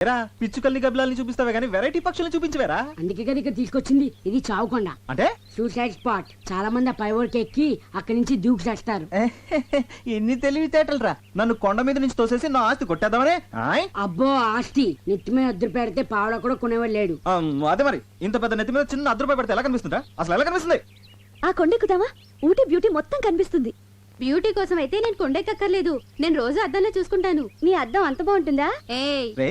ఎరా పిచ్చుకల్ని గబ్బిలాల్ని చూపిస్తావే కానీ వెరైటీ పక్షుల్ని చూపించవేరా? అందుకే కదా ఇక్కడ తీసుకొచ్చింది ఇది చావుకొండ. అంటే? సూసైడ్ స్పాట్ చాలా మంది ఆ పైవోర్కి ఎక్కి అక్కడి నుంచి దూకి చేస్తారు. ఎన్ని తెలివితేటలు రా నన్ను కొండ మీద నుంచి తోసేసి నా ఆస్తి కొట్టేద్దామనే? ఆయ్! అబ్బో ఆస్తి. నెత్తి మీద అద్దరు పెడితే పావడ కూడా కొనేవాడు లేడు. ఆమ్, అదే మరి. ఇంత పెద్ద నెత్తి మీద చిన్న అర్ధ రూపాయి పెడితే ఎలా కనిపిస్తుందా అసలు ఎలా కనిపిస్తుంది? ఆ కొండెక్కుదామా ఊటీ బ్యూటీ మొత్తం కనిపిస్తుంది. బ్యూటీ కోసం అయితే నేను కొండెక్కర్లేదు నేను రోజు అద్దంలో చూసుకుంటాను. నీ అద్దం అంత బాగుంటుందా? ఏయ్ రే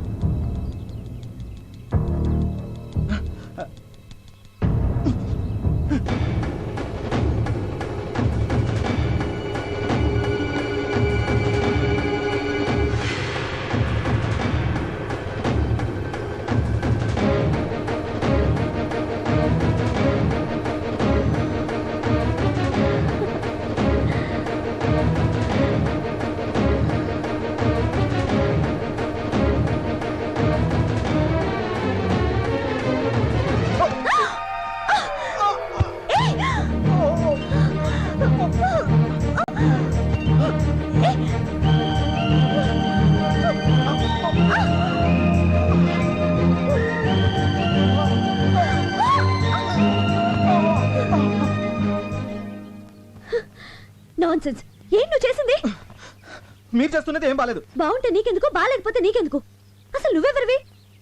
నాన్ సెన్స్ ఏం నువ్వు చేసింది? మీరు చేస్తున్నది ఏం బాలేదు. బాగుంటే నీకెందుకు? బాగాలేకపోతే నీకెందుకు? అసలు నువ్వెవరివి?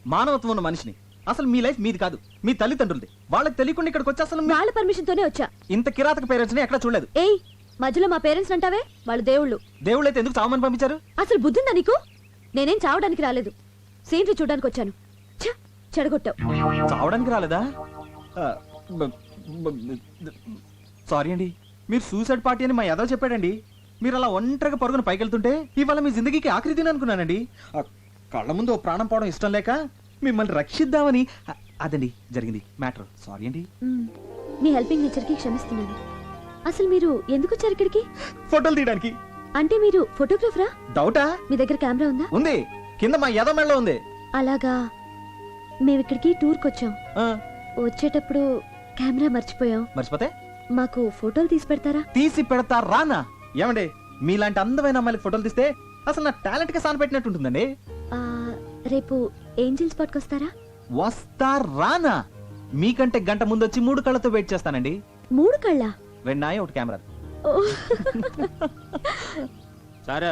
మానవత్వం ఉన్న మనిషిని. అసలు మీ లైఫ్ మీది కాదు. మీ తల్లిదండ్రులది. వాళ్ళకి తెలియకుండా ఇక్కడికి వచ్చి అసలు మీ- వాళ్ళ పర్మిషన్ తోనే వచ్చా. ఇంత కిరాతక పేరెంట్స్ని ఎక్కడ చూడలేదు. ఏయ్ మధ్యలో మా పేరెంట్స్ అంటావే? వాళ్ళు దేవుళ్ళు. దేవుళ్ళైతే ఎందుకు చావమని పంపించారు? అసలు బుద్ధిందా నీకు? నేనేం చావడానికి రాలేదు. సీనరీ చూడడానికి వచ్చాను. ఛ, చెడగొట్టావు. చావడానికి రాలేదా? సారీ అండి. మీరు సూసైడ్ పార్టీ అని మా యాదవ్ చెప్పాడండి. మీరు అలా ఒంటరిగా పరుగున పైకెళ్తుంటే ఇవాళ మీ జిందగీకి ఆఖరి దిన అనుకున్నానండి. ఆ, కళ్ళ ముందు ఓ ప్రాణం పోవడం ఇష్టం లేక మిమ్మల్ని రక్షిద్దామని అదండి జరిగింది. మ్యాటర్. సారీ అండి. మ్, మీ హెల్పింగ్ నేచర్కి క్షమిస్తున్నాను. అసలు మీరు ఎందుకు వచ్చారు ఇక్కడికి? ఫోటోలు తీయడానికి. అంటే మీరు ఫోటోగ్రాఫరా? డౌటా? మీ దగ్గర కెమెరా ఉందా? ఉంది. కింద మా యాదవ్ మెడలో ఉంది. అలాగా. మేము ఇక్కడికి టూర్కి వచ్చాం ఆ, వచ్చేటప్పుడు కెమెరా మర్చిపోయాం. మర్చిపోతే? మాకు ఫోటోలు తీసి పెడతారా? తీసి పెడతా రానా? ఏమండి మీలాంటి అందమైన అమ్మాయిలకి ఫోటోలు తీస్తే అసలు నా టాలెంట్కి సాన పెట్టినట్టు ఉంటుందండి ఆ, రేపు ఏంజిల్ స్పాట్కి వస్తారా వస్తా రానా? మీకంటే గంట ముందు వచ్చి మూడు కళ్ళతో వెయిట్ చేస్తానండి. మూడు కళ్ళ? రెండు నాయ ఒకటి కెమెరా. సారా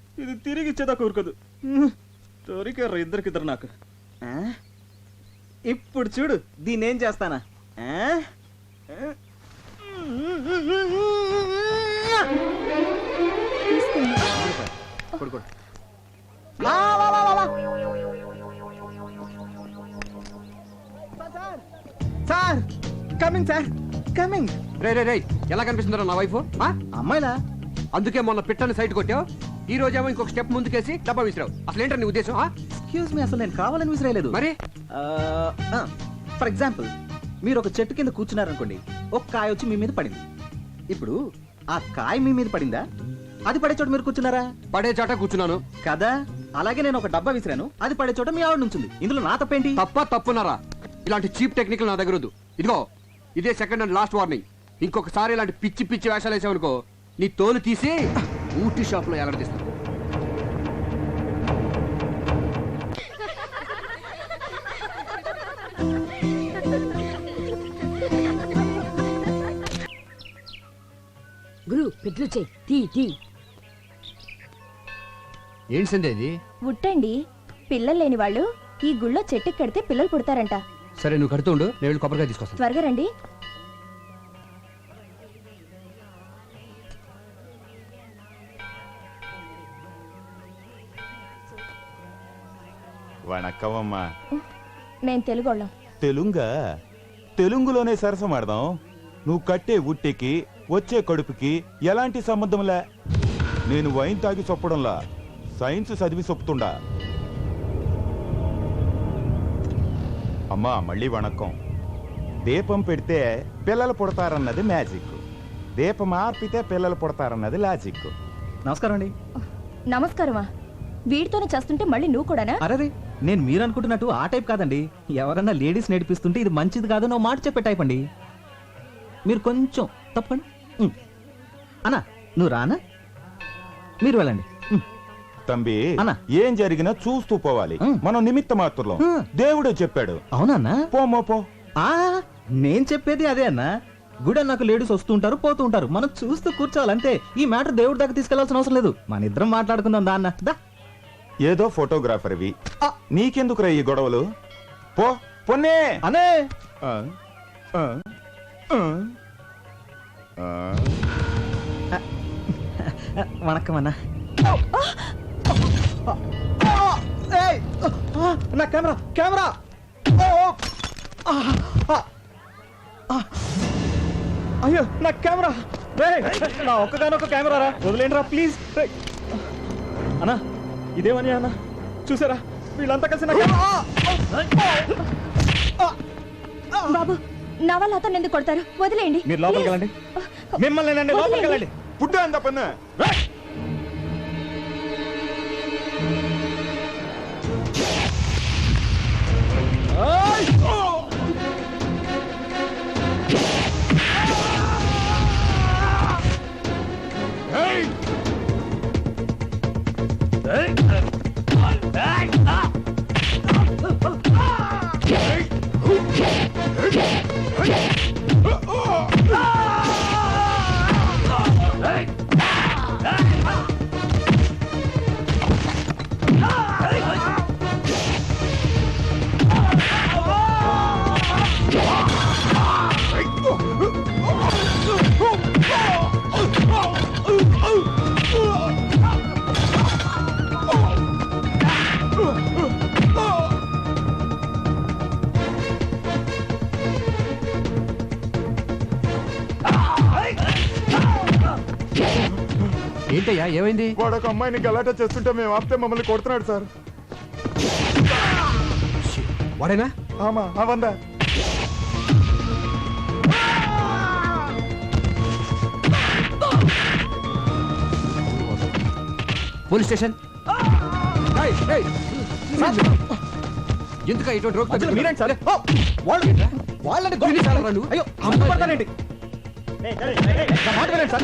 ఇది తిరిగి ఇచ్చేదా కూరుకోదు దొరికారు ఇద్దరికిద్దరు నాకు ఆ? ఇప్పుడు చూడు దీన్ని ఏం చేస్తానా ఆ? కొడు, కొడు. లా, లా, లా, లా, లా. సార్ కమింగ్ సార్ కమింగ్ రే రే రే ఎలా కనిపిస్తుందో నా వైఫ్ అమ్మాయిలా అందుకే మొన్న పిట్టని సైట్ కొట్టావు ఈ రోజేమో ఇంకొక స్టెప్ ముందుకేసి డబ్బా విసిరావు. అసలు ఏంటో నీ ఉద్దేశం ఆ? ఎక్స్క్యూజ్ మీ అసలు నేను కావాలని విసిరేయలేదు. మరి? ఫర్ ఎగ్జాంపుల్ మీరు ఒక చెట్టు కింద కూర్చున్నారనుకోండి ఒక కాయ వచ్చి మీ మీద పడింది. ఇప్పుడు ఆ కాయ మీ మీద పడిందా? అది పడే చోట మీరు కూర్చున్నారా? పడే చాట కూర్చున్నాను. కదా? అలాగే నేను ఒక డబ్బా విసిరాను అది పడే చోట మీ ఆవిడ నుంచింది. ఇందులో నా తప్పేంటి? తప్ప తప్పున్నారా? ఇలాంటి చీప్ టెక్నిక్ నా దగ్గర వద్దు. ఇదిగో ఇదే సెకండ్ అండ్ లాస్ట్ వార్నింగ్ ఇంకొకసారి ఇలాంటి పిచ్చి పిచ్చి వేషాలు వేసావనుకో నీ తోలు తీసి ఊటీ షాప్లో ఎలాడదీస్తాను గురు పెట్లు చేయి. తీ తీ. ఏంటి సందే ఇది? ఉట్టండి పిల్లలు లేని వాళ్ళు ఈ గుళ్ళో చెట్టుకి కడితే పిల్లలు పుడతారంట. సరే నువ్వు కడుతూ ఉండు. నేను వెళ్ళి కొబ్బరికాయ తీసుకొస్తాను. త్వరగా రండి. వణక్కం అమ్మా నేను తెలుగోళ్ళం. తెలుంగా? తెలుగులోనే సరసమాడదాం నువ్వు కట్టే ఉట్టికి వచ్చే కడుపుకి ఎలాంటి సంబంధంలే నేను వైన్ తాగి చొప్పడంలా సైన్స్ చదివి చొప్పుతుండా అమ్మా మళ్ళీ వణక్కం దీపం పెడితే పిల్లలు పుడతారన్నది మ్యాజిక్. దీపం ఆర్పితే పిల్లలు పుడతారన్నది లాజిక్. నమస్కారం అండి. నమస్కారమా? వీడితోనే చేస్తుంటే మళ్ళీ నువ్వు కూడానా? అరే నేను మీరు అనుకుంటున్నట్టు ఆ టైప్ కాదండి. ఎవరన్నా లేడీస్ నేర్పిస్తుంటే ఇది మంచిది కాదని మాట చెప్పే టైప్ అండి. మీరు కొంచెం తప్పండి. ఉమ్. అన్నా నువ్వు రానా మీరు వెళ్ళండి. ఉమ్. తంబి అన్నా. ఏం జరిగినా చూస్తూ పోవాలి. ఉం. మనం నిమిత్త మాత్రం. ఉం. దేవుడే చెప్పాడు. అవునన్నా పోమో పో ఆ నేను చెప్పేది అదే అన్నా. గుడి నాకు లేడీస్ వస్తూ ఉంటారు పోతూ ఉంటారు. మనం చూస్తూ కూర్చోవాలి అంతే. ఈ మ్యాటర్ దేవుడి దాకా తీసుకెళ్ళాల్సిన అవసరం లేదు. మన ఇద్దరం మాట్లాడుకుందాం దా అన్న. దా. ఏదో ఫోటోగ్రాఫర్వి. నీకెందుకురా ఈ గొడవలు? పో పొన్నే! అనే! ఆ, ఆ, ఆ, ఆ. వణక్కం అన్న. ఏయ్! ఆ, నా కెమెరా కెమెరా! ఆ. అయ్యో నా కెమెరా. రేయ్, నా ఒక్కగానొక్క కెమెరా రా వదిలేండి రా ప్లీజ్. అన్నా ఇదేమని అన్న? చూసారా? వీళ్ళంతా కలిసి! బాబు నా వల్ల అతను ఎందుకు కొడతారు? వదిలేయండి. మీరు లోపలికి వెళ్ళండి. మిమ్మల్ని లోపలికి వెళ్ళండి. పుట్ట అంత పన్ను? ఏంటయ్యా ఏమైంది? వాడు ఒక అమ్మాయిని గలాట చేస్తుంటే మేము ఆపితే మమ్మల్ని కొడుతున్నాడు సార్. వాడేనా? ఆమా పోలీస్ స్టేషన్. ఏయ్, ఏయ్, ఎందుక ఇటువంటి రోగ్ అసలు మీరేంటి సార్? ఓ! వాళ్ళు వాళ్ళని ఎన్ని సార్లు రా నువ్వు? అయ్యో అమ్మ పడతానండి. నా మాట వినండి సార్.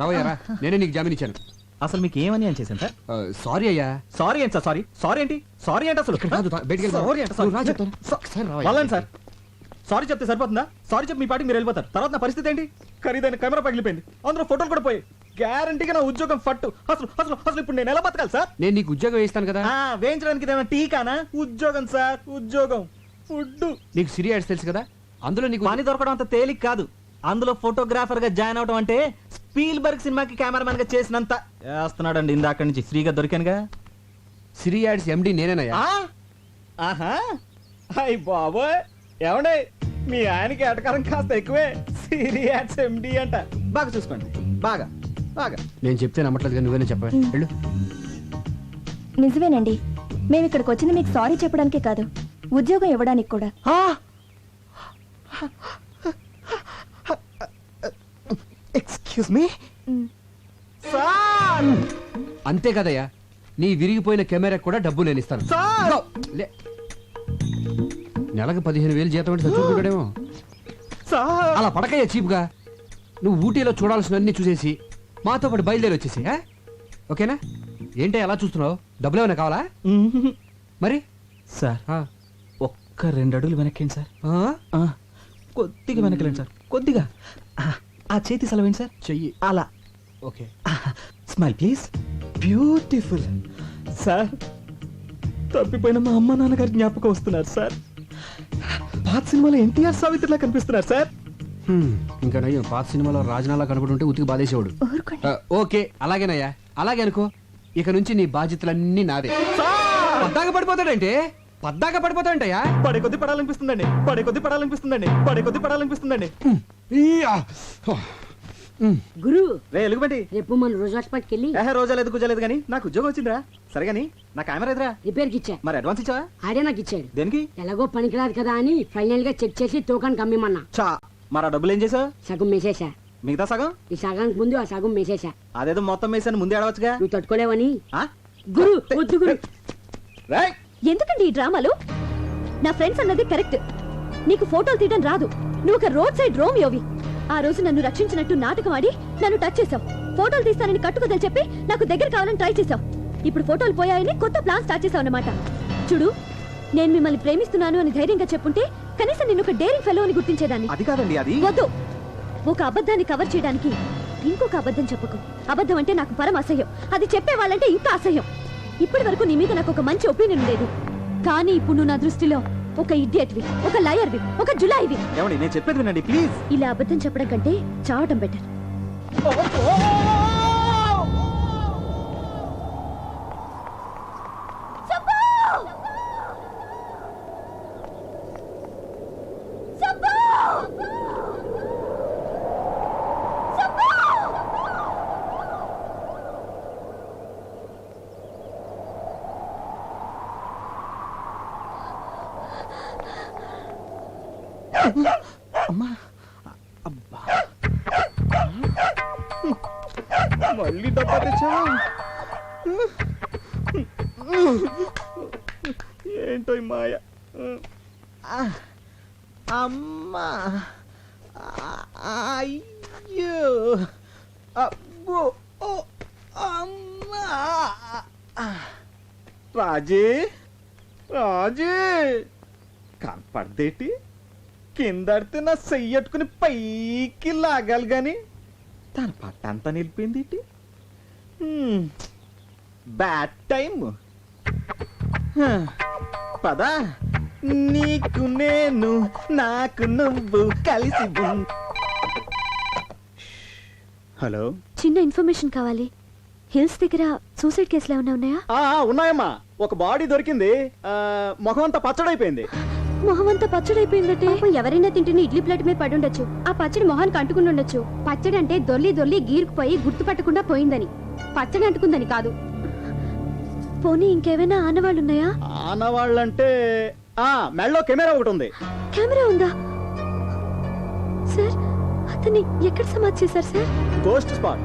రావయ్యారా నేనే నీకు జామీన్ ఇచ్చాను. అసలు మీకు ఏమని అని చేశాను సార్? సారీ అయ్యా. సారీ ఏంటి సార్ సారీ? సారీ ఏంటి? సారీ ఏంటి అసలు. Sorry sorry. సార్. సారీ చెప్తే సరిపోతుందా? సారీ చెప్పి మీ పాటికి మీరు వెళ్ళిపోతారు. తర్వాత నా పరిస్థితి ఏంటి? ఖరీదైన కెమెరా పగిలిపోయింది. అందులో ఫోటోలు కూడా పోయి గ్యారంటీగా నా ఉద్యోగం ఫట్టు. అసలు అసలు అసలు ఇప్పుడు నేను ఎలా బతకాలి సార్? నేను నీకు ఉద్యోగం వేస్తాను కదా. వేయించడానికి ఇదేమైనా టీకానా? ఉద్యోగం సార్ ఉద్యోగం. ఫుడ్ నీకు సిరి యాడ్స్ తెలుసు కదా? అందులో నీకు పని దొరకడం అంత తేలిక కాదు. అందులో ఫోటోగ్రాఫర్గా జాయిన్ అవడం అంటే స్పీల్ బర్గ్ సినిమాకి కెమెరామెన్గా చేసినంత చేస్తున్నాడండి ఇందాక నుంచి. ఫ్రీగా దొరికానుగా? సిరి యాడ్స్ ఎండి నేనేనయ్యా? ఆహా. అయ్ బాబోయ్. ఏమండే? మీ ఆయనకి ఎటకారం కాస్త ఎక్కువే. సీరియస్ ఎండి అంట. బాగా చూసుకోండి. బాగా. బాగా. నేను చెప్తే నమ్మట్లేదు కానీ నువ్వేనే చెప్పా వెళ్ళు. నిజమేనండి. మేము ఇక్కడికి వచ్చింది మీకు సారీ చెప్పడానికే కాదు. ఉద్యోగం ఇవ్వడానికి కూడా. ఎక్స్క్యూజ్ మీ సార్ అంతే కదయ్యా. నీ విరిగిపోయిన కెమెరా కూడా డబ్బు నేను ఇస్తాను. సార్ లే. నెలకు పదిహేను వేలు జీతం అంటే చచ్చుకుంటాడేమో సార్ అలా పడకయ్యా చీప్గా. నువ్వు ఊటీలో చూడాల్సినవన్నీ చూసేసి మాతో పాటు బయలుదేరి వచ్చేసి ఆ? ఓకేనా? ఏంటి అలా చూస్తున్నావు? డబ్బులు ఏమైనా కావాలా? మరి? సార్ ఆ. ఒక్క రెండు అడుగులు వెనక్కేండి సార్. ఆ? ఆ, కొద్దిగా వెనకలేండి సార్. కొద్దిగా. ఆ, ఆ చేతి సెలవేండి సార్? చెయ్యి. అలా. Okay. Smile please. Beautiful. Sir తప్పిపోయిన మా అమ్మ నాన్నగారి జ్ఞాపకం వస్తున్నారు సార్. పాత సినిమాలో ఎన్టీఆర్ సావిత్రిలా కనిపిస్తున్నారు సార్. హ్మ్, ఇంకా నయ్యం పాత సినిమాలో రాజనాలా కనబడుంటే ఉతికి బాధేసేవాడు. ఓకే అలాగేనయ్యా అలాగే అనుకో. ఇక నుంచి నీ బాధ్యతలన్నీ నావే పద్దాక పడిపోతాడంటే? పద్దాక పడిపోతాడంటయ్యా పడే కొద్ది పడాలనిపిస్తుందండి. పడే కొద్ది పడాలనిపిస్తుందండి. పడే కొద్ది పడాలనిపిస్తుందండి. గురు. రే ఎలుగుబంటి రేపు మన రోజు హాస్పిటల్కి వెళ్ళి. ఏహే కానీ నాకు ఉద్యోగం వచ్చిందిరా. సరే కానీ నా కెమెరా ఎదురా రిపేర్కి ఇచ్చా. మరి అడ్వాన్స్ ఇచ్చావా? ఆడే నాకు ఇచ్చాడు. దేనికి? ఎలాగో పనికిరాదు కదా అని ఫైనల్గా చెక్ చేసి తూకానికి అమ్మిమన్నా చా మరి ఆ డబ్బులు ఏం చేసావు? సగం మేసేసా మిగతా సగం? ఈ సగానికి ముందు ఆ సగం మేసేసా అదేదో మొత్తం వేసాను ముందే ఆడవచ్చుగా నువ్వు తట్టుకోలేవని. ఆ? గురు వద్దు గురు. రేయ్! ఎందుకండి ఈ డ్రామాలు? నా ఫ్రెండ్స్ అన్నది కరెక్ట్. నీకు ఫోటోలు తీయడం రాదు. నువ్వు ఒక రోడ్ సైడ్ రోమియోవి. ఆ రోజు నన్ను రక్షించినట్టు నాటకం ఆడి నన్ను టచ్ చేసావు ఫోటోలు తీస్తానని కట్టుకదలు చెప్పి నాకు దగ్గర కావాలని ట్రై చేసావు ఇప్పుడు ఫోటోలు పోయాయని కొత్త ప్లాన్ స్టార్ట్ చేసావు అన్నమాట. చూడు నేను మిమ్మల్ని ప్రేమిస్తున్నాను అని ధైర్యంగా చెప్పుంటే కనీసం నిన్ను ఒక డేరింగ్ ఫెలో అని గుర్తించేదాన్ని. అది కాదండి అది. వద్దు. ఒక అబద్ధాన్ని కవర్ చేయడానికి ఇంకొక అబద్ధం చెప్పకు. అబద్ధం అంటే నాకు పరమ అసహ్యం అది చెప్పే వాళ్ళంటే ఇంకా అసహ్యం. ఇప్పటి వరకు నీ మీద నాకు ఒక మంచి ఒపీనియన్ లేదు. కానీ ఇప్పుడు నువ్వు నా దృష్టిలో ఒక ఇడియట్వి ఒక లయర్వి ఒక జులాయివి ఏమండి నేను చెప్పేది వినండి ప్లీజ్. ఇలా అబద్ధం చెప్పడం కంటే చావటం బెటర్ అమ్మా. ఆ, అయ్యో. అబ్బో ఓ, అమ్మా. రాజీ రాజీ. కనపడదేటి? కిందడితే నా చెయ్యట్టుకుని పైకి లాగాలి గాని తన పట్టంతా నిలిపింది బ్యాడ్ టైం పదా. నీకు నేను నాకు నువ్వు కలిసి హలో? చిన్న ఇన్ఫర్మేషన్ కావాలి. హిల్స్ దగ్గర సూసైడ్ కేసులు ఏమైనా ఉన్నాయా? ఆ, ఉన్నాయమ్మా. ఒక బాడీ దొరికింది. ఆ, మొహం అంతా పచ్చడైపోయింది. మొహం అంతా పచ్చడైపోయిందటే. ఎవరైనా తింటున్న ఇడ్లీ ప్లేట్ మీద పడి ఉండొచ్చు ఆ పచ్చడి మొహానికి అంటుకుని ఉండొచ్చు. పచ్చడి అంటే దొల్లి దొల్లి గీరుకుపోయి గుర్తుపట్టకుండా పోయిందని. పచ్చడి అంటుకుందని కాదు. పోనీ ఇంకేమైనా ఆనవాళ్ళు ఉన్నాయా ఆనవాళ్ళంటే ఆ మెళ్ళో కెమెరా ఒకటి ఉంది. కెమెరా ఉందా? సార్ అతన్ని ఎక్కడ సమాధి చేశారు సార్? గోస్ట్ స్పాట్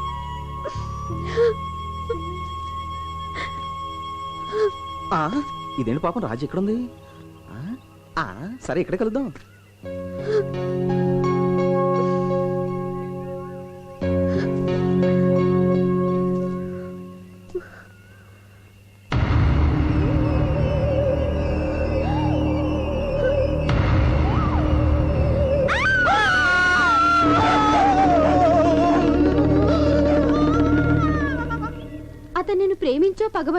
ఆ, ఇదేంటి పాపం? రాజు ఎక్కడుంది? ఆ, ఆ, సరే ఇక్కడే కలుద్దాం.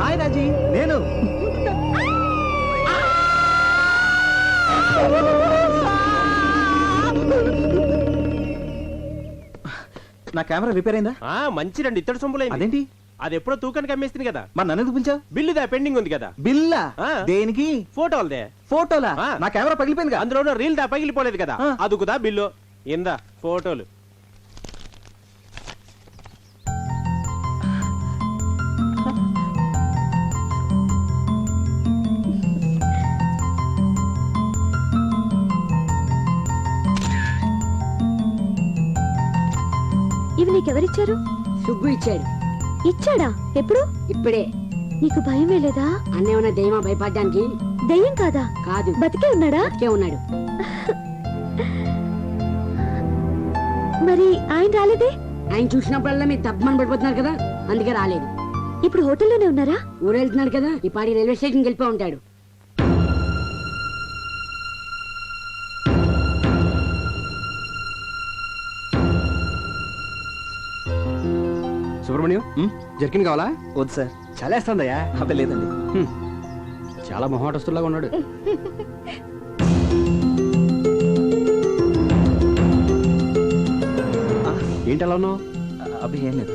హాయ్ రాజీ నేను. నా కెమెరా రిపేర్ అయిందా? ఆ మంచి రెండు ఇత్తడి సొంపులైంది అదేంటి? అది ఎప్పుడో తూకానికి అమ్మేస్తుంది కదా. మరి నన్ను ఎందుకు పిలిచావు? బిల్లుదా పెండింగ్ ఉంది కదా. బిల్లా? ఆ. దేనికి? ఫోటోలదే. ఫోటోలా? ఆ. నా కెమెరా పగిలిపోయింది అందులో రీల్ దా పగిలిపోలేదు కదా. ఆ. అదుకుదా బిల్లు? ఇందా ఫోటోలు. నీకెవరిచ్చారు? సుబ్బు ఇచ్చాడు. ఇచ్చాడా? ఎప్పుడు? ఇప్పుడే. నీకు భయం వేలేదా అన్నేమన్నా దైవమా భయపడడానికి? దయ్యం కాదా? కాదు. బతికే ఉన్నాడా? బతికే ఉన్నాడు. మరి ఆయన రాలేదే? ఆయన చూసినప్పుడల్లా మీరు తప్పమని పడిపోతున్నారు కదా? అందుకే రాలేదు. ఇప్పుడు హోటల్లోనే ఉన్నారా? ఊరు వెళ్తున్నాడు కదా? ఈ పాడి రైల్వే స్టేషన్కి వెళ్ళిపో ఉంటాడు. సుబ్రహ్మణ్యం జర్కిన్ కావాలా? వద్దు సార్. చలేస్తుందయ్యా అబ్బే లేదండి. హ్మ్. చాలా మొహమాటస్తులాగా ఉన్నాడు. ఏంటి అలా ఉన్నావు? అబ్బే ఏం లేదు.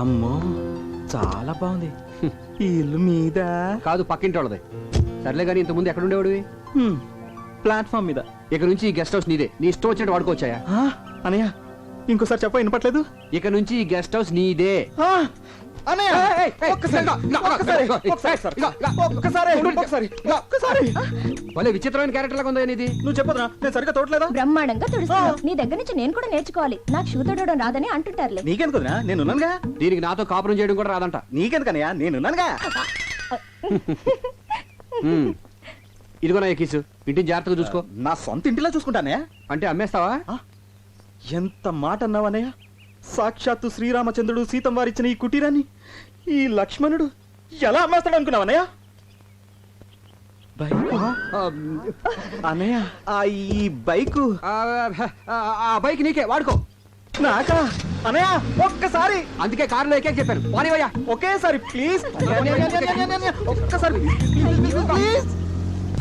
అమ్మో చాలా బాగుంది. ఈ ఇల్లు మీద? కాదు పక్కింటి వాళ్ళది సర్లే కానీ ఇంతకుముందు ఎక్కడ ఉండేవాడివి ప్లాట్ఫామ్ మీద. ఇక నుంచి ఈ గెస్ట్ హౌస్ నీదే. నీ ఇష్టం వచ్చినట్టు వాడుకోవచ్చాయా? అనయ్య ఇంకోసారి చెప్ప వినపట్లేదు? ఇక నుంచి ఈ గెస్ట్ హౌస్ నీదే. భలే విచిత్రమైన క్యారెక్టర్ లాగా ఉందా ఇది నువ్వు చెప్పదురా నేను సరిగ్గా తోటలేదా బ్రహ్మాండంగా తుడుస్తున్నావు. నీ దగ్గర నుంచి నేను కూడా నేర్చుకోవాలి. నాకు షూ తొడవడం రాదని అంటుంటారులే. నీకెందుకురా నేను ఉన్నానుగా దీనికి నాతో కాపురం చేయడం కూడా రాదంట. నీకెందుకనయ్యా? నేను. ఇదిగో నా ఎక్కిసు ఇంటిని జాగ్రత్తగా చూసుకో. నా సొంత ఇంటిలో చూసుకుంటానే అంటే అమ్మేస్తావా? ఎంత మాట అన్నావనయ్య సాక్షాత్తు శ్రీరామచంద్రుడు సీతం వారిచ్చిన ఈ కుటీరాన్ని ఈ లక్ష్మణుడు ఎలా అమ్మేస్తాడు అనుకున్నావనయ్య బైకు? అన్నయ్య. ఈ బైకు. ఆ బైక్ నీకే వాడుకో. నాకా? అనయ్య ఒక్కసారి. అందుకే కారులో ఎక్కే చెప్పాను వానివయ్యా ఒకేసారి ప్లీజ్. ఒక్కసారి ప్లీజ్.